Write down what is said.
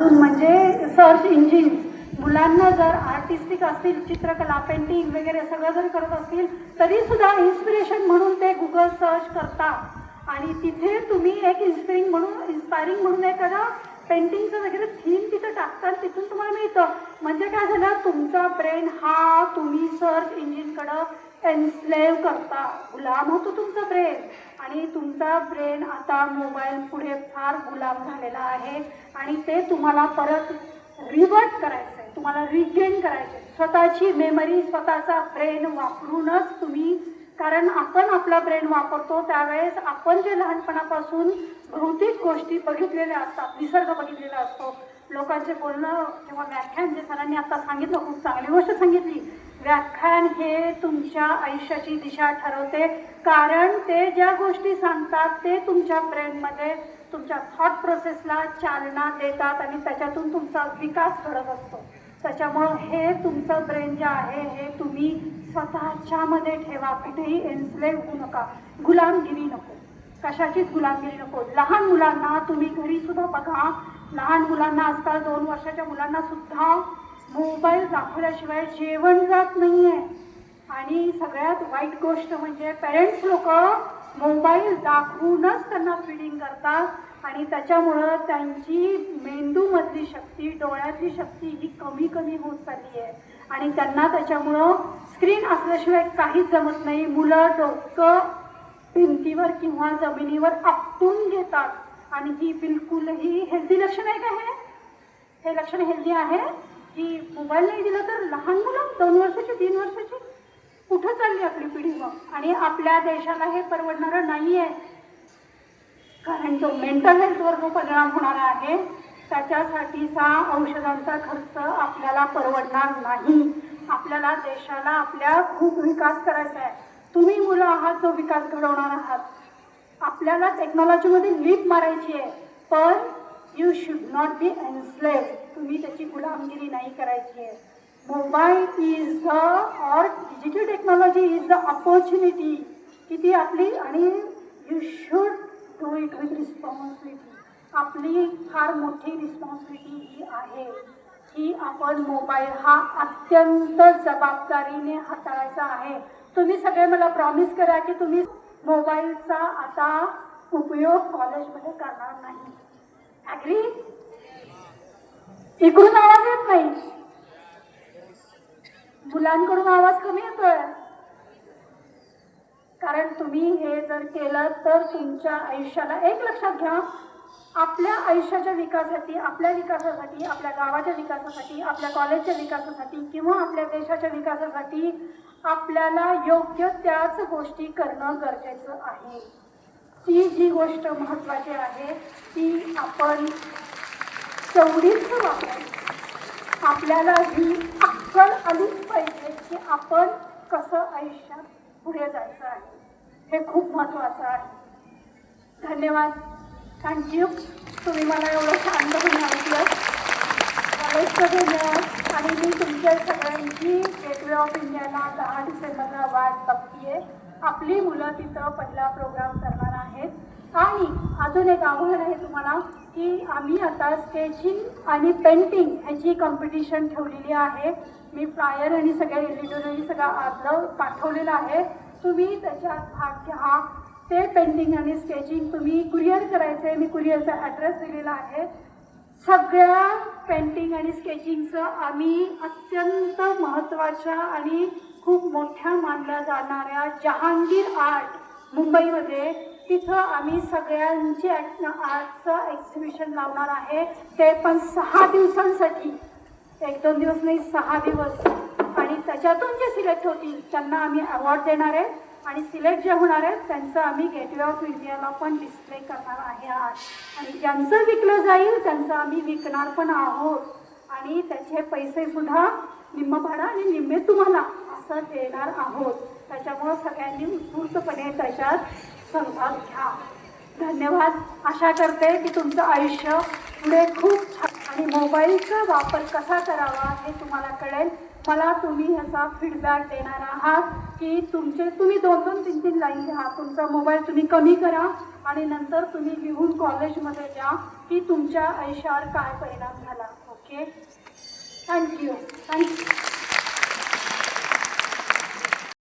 म्हणजे search engine मुलांना जर आर्टिस्टिक असतील चित्रकला पेंटिंग वगैरे सगळं जर करत असतील तरी सुद्धा इन्स्पिरेशन म्हणून ते गुगल सर्च करतात. आणि तिथे तुम्ही एक इन्स्पिरिंग म्हणून इन्स्पायरिंग म्हणून एखादा पेंटिंगचं वगैरे थीम तिथं टाकतात तिथून तुम्हाला मिळतं. म्हणजे काय झालं तुमचा ब्रेन हा तुम्ही सर्च इंजिनकडं एन्स्लेव करता. गुलाम होतो तुमचा ब्रेन आणि तुमचा ब्रेन आता मोबाईल पुढे फार गुलाम झालेला आहे आणि ते तुम्हाला परत रिवर्ट करायचं आहे तुम्हाला रिगेन करायचं आहे स्वतःची मेमरी स्वतःचा ब्रेन वापरूनच तुम्ही कारण आपण आपला ब्रेन वापरतो त्यावेळेस आपण जे लहानपणापासून भौतिक गोष्टी बघितलेल्या असतात निसर्ग बघितलेला असतो लोकांचे बोलणं किंवा व्याख्यान जे सरांनी आता सांगितलं खूप चांगली गोष्ट सांगितली. व्याख्यान हे तुमच्या आयुष्याची दिशा ठरवते. कारण ते ज्या गोष्टी सांगतात ते तुमच्या ब्रेनमध्ये तुमच्या थॉट प्रोसेसला चालना देतात आणि त्याच्यातून तुमचा विकास घडत असतो. त्याच्यामुळं हे तुमचं ब्रेन जे आहे हे तुम्ही स्वतःच्यामध्ये ठेवा. कुठेही एन्स्लेव होऊ नका. गुलामगिरी नको. कशाचीच गुलामगिरी नको. लहान मुलांना तुम्ही घरी सुद्धा बघा. लहान मुलांना आजकाल दोन वर्षाच्या मुलांना सुद्धा मोबाईल दाखवल्याशिवाय जेवण जात नाही आहे आणि सगळ्यात वाईट गोष्ट म्हणजे पेरेंट्स लोक मोबाईल दाखवूनच त्यांना फिडिंग करतात आणि त्याच्यामुळं त्यांची मेंदूमधली शक्ती डोळ्यातली शक्ती ही कमी कमी होत चालली आहे आणि त्यांना त्याच्यामुळं स्क्रीन असल्याशिवाय काहीच जमत नाही. मुलं डोकं भिंतीवर किंवा जमिनीवर आपटून घेतात. आणि ही बिलकुलही हेल्दी लक्षण आहे का हे? हे लक्षण हेल्दी आहे? की मोबाईल नाही दिला तर लहान मुलं दोन वर्षाची तीन वर्षाची कुठं चालली आपली पिढी मग? आणि आपल्या देशाला हे परवडणारं नाही आहे कारण जो मेंटल हेल्थवर जो परिणाम होणार आहे त्याच्यासाठीचा औषधांचा खर्च आपल्याला परवडणार नाही. आपल्याला देशाला आपल्या खूप विकास करायचा आहे. तुम्ही मुलं आहात जो विकास घडवणार आहात. आपल्याला टेक्नॉलॉजीमध्ये लीप मारायची आहे. पण you should not be enslave तुम्ही त्याची गुलामगिरी नाही करायची आहे. Mobile is the or digital technology is the opportunity की ती आपली आणि you should do it with responsibility आपली फार मोठी रिस्पॉन्सिबिलिटी ही आहे की आपण मोबाईल हा अत्यंत जबाबदारीने हाताळायचा आहे. तुम्ही सगळे मला प्रॉमिस करा की तुम्ही मोबाईलचा आता उपयोग कॉलेजमध्ये करणार नाही. ॲग्री इकडून आवाज येत नाही. मुलांकडून आवाज कमी येतोय. कारण तुम्ही हे जर केलं तर तुमच्या आयुष्याला एक लक्षात घ्या. आपल्या आयुष्याच्या विकासासाठी आपल्या विकासासाठी आपल्या गावाच्या विकासासाठी आपल्या कॉलेजच्या विकासासाठी किंवा आपल्या देशाच्या विकासासाठी आपल्याला योग्य त्याच गोष्टी करणं गरजेचं आहे. ती जी गोष्ट महत्त्वाची आहे ती आपण तेवढीच वापरायची आपल्याला ही अक्कल आलीच पाहिजे की आपण कसं आयुष्यात पुढे जायचं आहे. हे खूप महत्त्वाचं आहे. धन्यवाद. थँक्यू तुम्ही मला एवढं शांतपणे ऐकलं कॉलेजचं धन्यवाद आणि मी तुमच्या सगळ्यांची गेटवे ऑफ इंडियाला दहा डिसेंबरला वाट बघतीये आपली मुलं तिथं पहिला प्रोग्राम करणार आहेत. आणि अजून एक आव्हान आहे तुम्हाला की आम्ही आता स्केचिंग आणि पेंटिंग ह्याची कॉम्पिटिशन ठेवलेली आहे. मी फ्लायर आणि सगळ्या एडिटोरियल सगळं आदलं पाठवलेलं आहे. तुम्ही त्याच्यात भाग घ्या. ते पेंटिंग आणि स्केचिंग तुम्ही कुरिअर करायचं आहे मी कुरिअरचा ॲड्रेस दिलेला आहे. सगळ्या पेंटिंग आणि स्केचिंगचं आम्ही अत्यंत महत्त्वाच्या आणि खूप मोठ्या मानल्या जाणाऱ्या जहांगीर आर्ट मुंबईमध्ये तिथं आम्ही सगळ्यांची आर्टचं एक्झिबिशन लावणार आहे. ते पण सहा दिवसांसाठी. एक दोन दिवस नाही सहा दिवस. आणि त्याच्यातून जे सिलेक्ट होतील त्यांना आम्ही अवॉर्ड देणार आहे. आणि सिलेक्ट जे होणार आहेत त्यांचं आम्ही गेटवे ऑफ इंडियाला पण डिस्प्ले करणार आहे आज. आणि ज्यांचं विकलं जाईल त्यांचं आम्ही विकणार पण आहोत. आणि त्याचे पैसे सुद्धा निम्म भाडं आणि निम्मे तुम्हाला असं देणार आहोत. त्याच्यामुळं सगळ्यांनी उत्स्फूर्तपणे त्याच्यात सहभाग घ्या. धन्यवाद. आशा करते की तुमचं आयुष्य पुढे खूप छान आणि मोबाईलचा वापर कसा करावा कळेल. मला तुम्ही ह्याचा फीडबॅक देणार आहात की तुमचे तुम्ही दोन दोन तीन तीन लाईन घ्या. तुमचा मोबाईल तुम्ही कमी करा आणि नंतर तुम्ही लिहून कॉलेजमध्ये द्या की तुमच्या आयुष्यावर काय परिणाम झाला. Okay thank you thank you